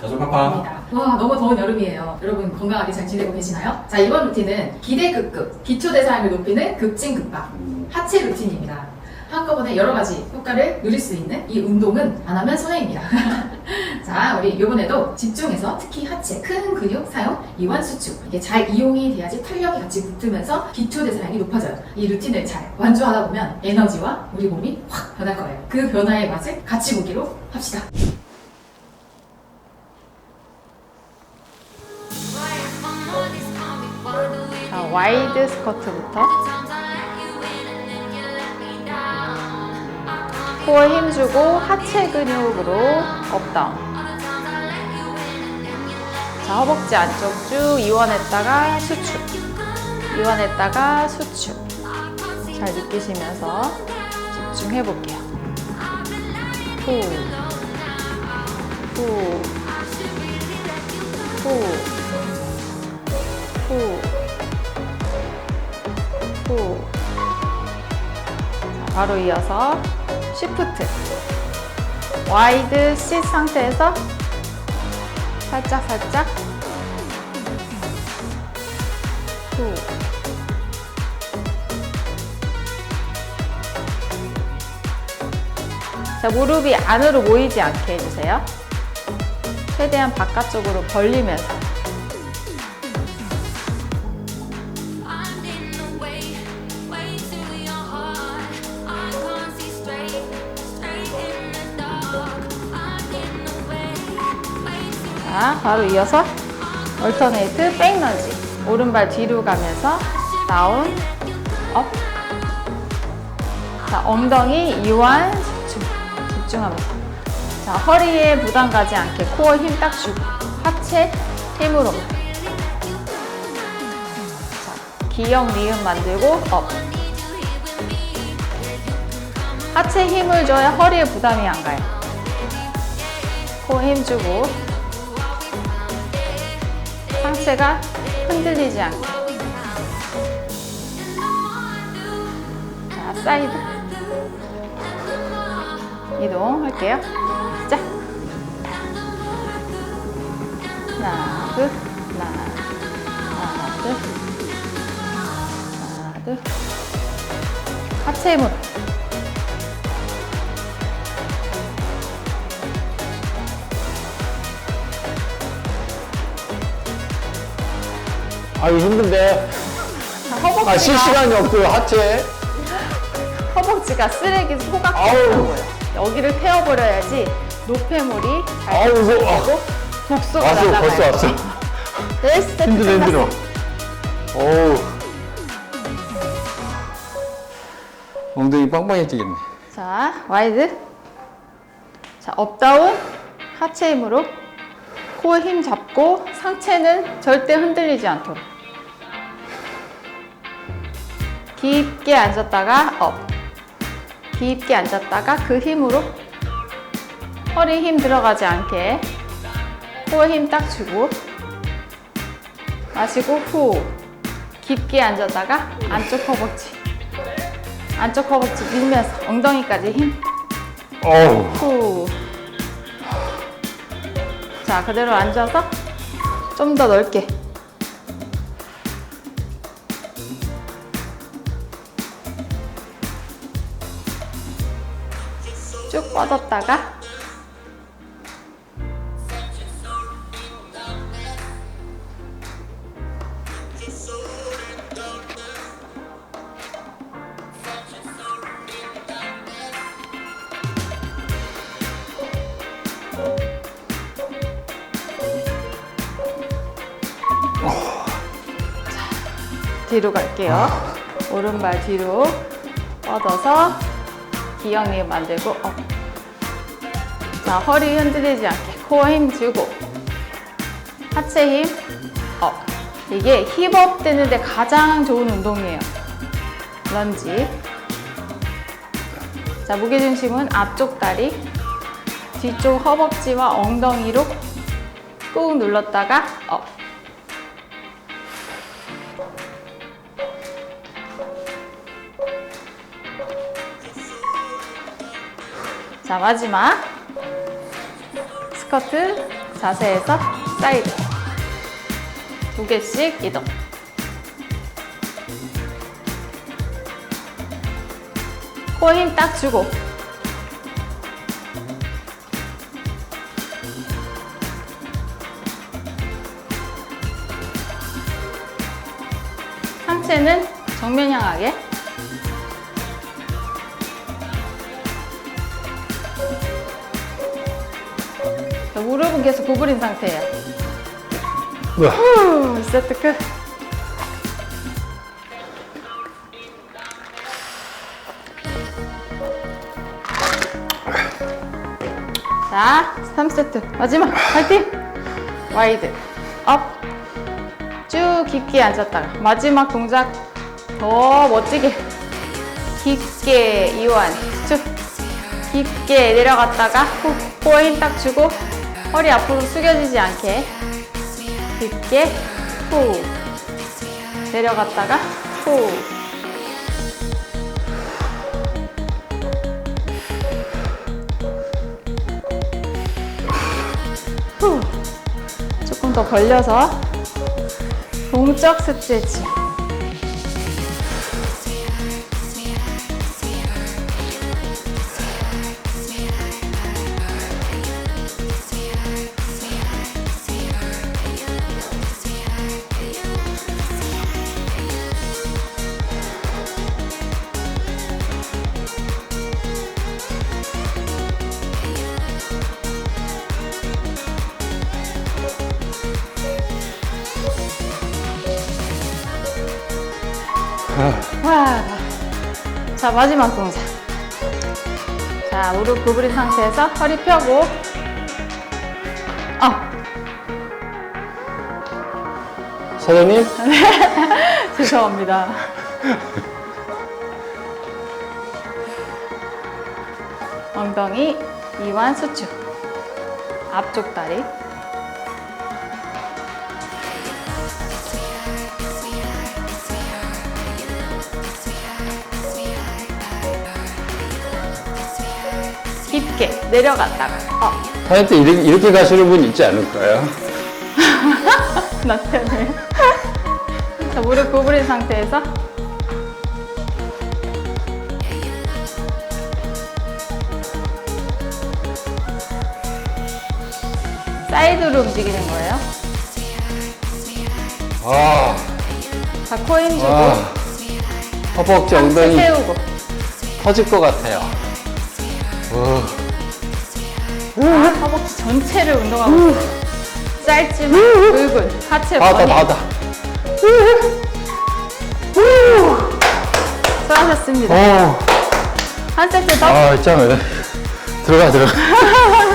자존감파. 와 너무 더운 여름이에요. 여러분 건강하게 잘 지내고 계시나요? 자 이번 루틴은 기대급급 기초대사량을 높이는 급진급박 하체 루틴입니다. 한꺼번에 여러 가지 효과를 누릴 수 있는 이 운동은 안 하면 손해입니다. 자 우리 이번에도 집중해서 특히 하체 큰 근육 사용 이완 수축 이게 잘 이용이 돼야지 탄력이 같이 붙으면서 기초 대사량이 높아져요. 이 루틴을 잘 완주하다 보면 에너지와 우리 몸이 확 변할 거예요. 그 변화의 맛을 같이 보기로 합시다. 와이드 스쿼트부터? 코어 힘주고 하체 근육으로 업다운 자 허벅지 안쪽 쭉 이완했다가 수축. 이완했다가 수축. 잘 느끼시면서 집중해 볼게요. 후. 후, 후, 후, 후. 자, 바로 이어서 쉬프트. 와이드 시 상태에서 살짝 살짝 후. 자, 무릎이 안으로 모이지 않게 해주세요. 최대한 바깥쪽으로 벌리면서 자, 바로 이어서 얼터네이트 백런지. 오른발 뒤로 가면서 다운 업. 자, 엉덩이 이완 집중 집중하면서 자, 허리에 부담 가지 않게 코어 힘 딱 주고 하체 힘으로. 자, 기역 니은 만들고 업. 하체 힘을 줘야 허리에 부담이 안 가요. 코어 힘 주고 상체가 흔들리지 않게. 자, 사이드. 이동할게요. 시작 하나 둘. 하나 하나 둘. 하나 둘. 하체 힘으로 아유 힘든데. 자, 아 허벅지가 실시간이 없고 하체. 허벅지가 쓰레기 아우. 소각되고 여기를 태워버려야지 노폐물이 잘 아우 무서워. 되고 독소가 왔어 날아가요. 벌써 왔어. 네, 세트 힘들어 힘들어. 어우. 엉덩이 빵빵해지겠네. 자, 와이드. 자, 업다운 하체 힘으로 코어 힘 잡고 상체는 절대 흔들리지 않도록. 깊게 앉았다가 업. 깊게 앉았다가 그 힘으로 허리 힘 들어가지 않게 코어 힘딱 주고 마시고 후. 깊게 앉았다가 안쪽 허벅지. 안쪽 허벅지 밀면서 엉덩이까지 힘. 어우. 후. 자, 그대로 앉아서 좀 더 넓게. 쭉 뻗었다가 뒤로 갈게요. 오른발 뒤로 뻗어서 기역리 만들고 업. 자, 허리 흔들리지 않게 코어 힘 주고 하체 힘 업. 이게 힙업 되는데 가장 좋은 운동이에요. 런지. 자, 무게중심은 앞쪽 다리, 뒤쪽 허벅지와 엉덩이로 꾹 눌렀다가 업. 자, 마지막 스커트 자세에서 사이드. 두 개씩 이동. 코힘딱 주고. 상체는 정면 향하게. 자, 무릎은 계속 구부린 상태예요. 우와. 후, 세트 끝. 자, 3세트. 마지막. 파이팅! 와이드. 업. 쭉 깊게 앉았다가. 마지막 동작 더 멋지게. 깊게 이완. 쭉. 깊게 내려갔다가 후. 힘딱 주고 허리 앞으로 숙여지지 않게. 깊게 후 내려갔다가 후 후. 조금 더 벌려서 동적 스트레칭 와. 자, 마지막 동작. 자, 무릎 구부린 상태에서 허리 펴고, 어, 사장님? 죄송합니다. 엉덩이 이완 수축. 앞쪽 다리. 깊게 내려갔다가 어, 다이어트 이렇게, 이렇게 가시는 분 있지 않을까요? 나 때문에. 자, 무릎 구부린 상태에서 사이드로 움직이는 거예요. 아, 자, 코 힘주고 아. 허벅지 엉덩이 세우고 터질 것 같아요. 어. 허벅지 전체를 운동하고 있어요. 짧지만 굵은 하체 나왔다, 버닝 나왔다. 수고하셨습니다. 어. 한 세트 더. 아, 있잖아요. 들어가, 들어가.